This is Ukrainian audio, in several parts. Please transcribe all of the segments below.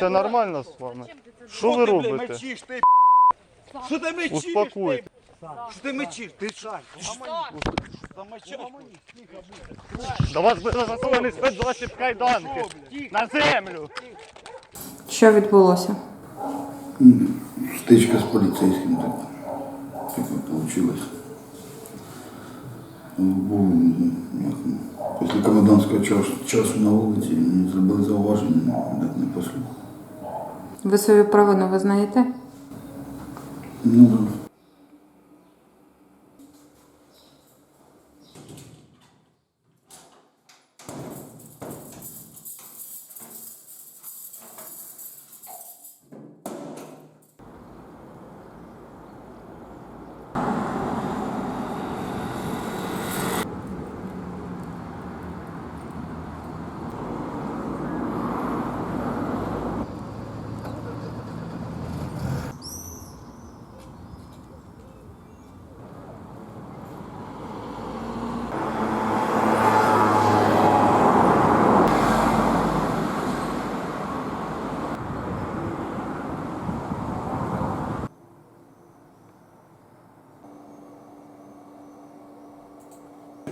Це нормально з вами? Що ви робите? мечиш, ти, Що ти мечиш? Успокойте. Що ти мечиш? Ти що? До вас буде застосований спецзасіб кайданки. На землю. Що відбулося? Стычка с полицейским так, так и получилось. Був, ну, як, ну, Після комендантського часу, часу на вулиці мені зробили зауваження, так не послухав. Ви свою провину визнаєте? Ну,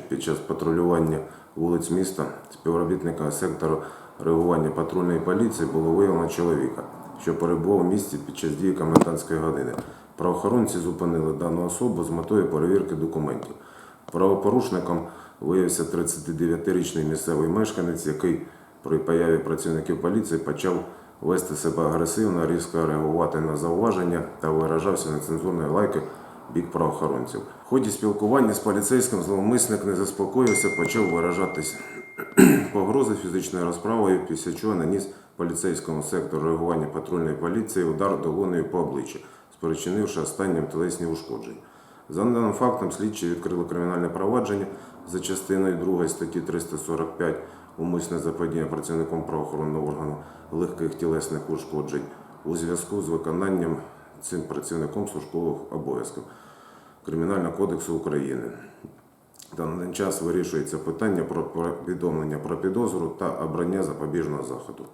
Під час патрулювання вулиць міста співробітника сектору реагування патрульної поліції було виявлено чоловіка, що перебував в місті під час дії комендантської години. Правоохоронці зупинили дану особу з метою перевірки документів. Правопорушником виявився 39-річний місцевий мешканець, який при появі працівників поліції почав вести себе агресивно, різко реагувати на зауваження та виражався нецензурною лайкою в бік правоохоронців. В ході спілкування з поліцейським зловмисник не заспокоївся, почав виражатись погрози фізичною розправою, після чого наніс поліцейському сектору реагування патрульної поліції удар долонею по обличчю, спричинивши останнім тілесні ушкодження. За даним фактом, слідчі відкрили кримінальне провадження за частиною 2 статті 345 умисне заподіяння працівником правоохоронного органу легких тілесних ушкоджень у зв'язку з виконанням цим працівником службових обов'язків Кримінального кодексу України. В даний час вирішується питання про повідомлення про підозру та обрання запобіжного заходу.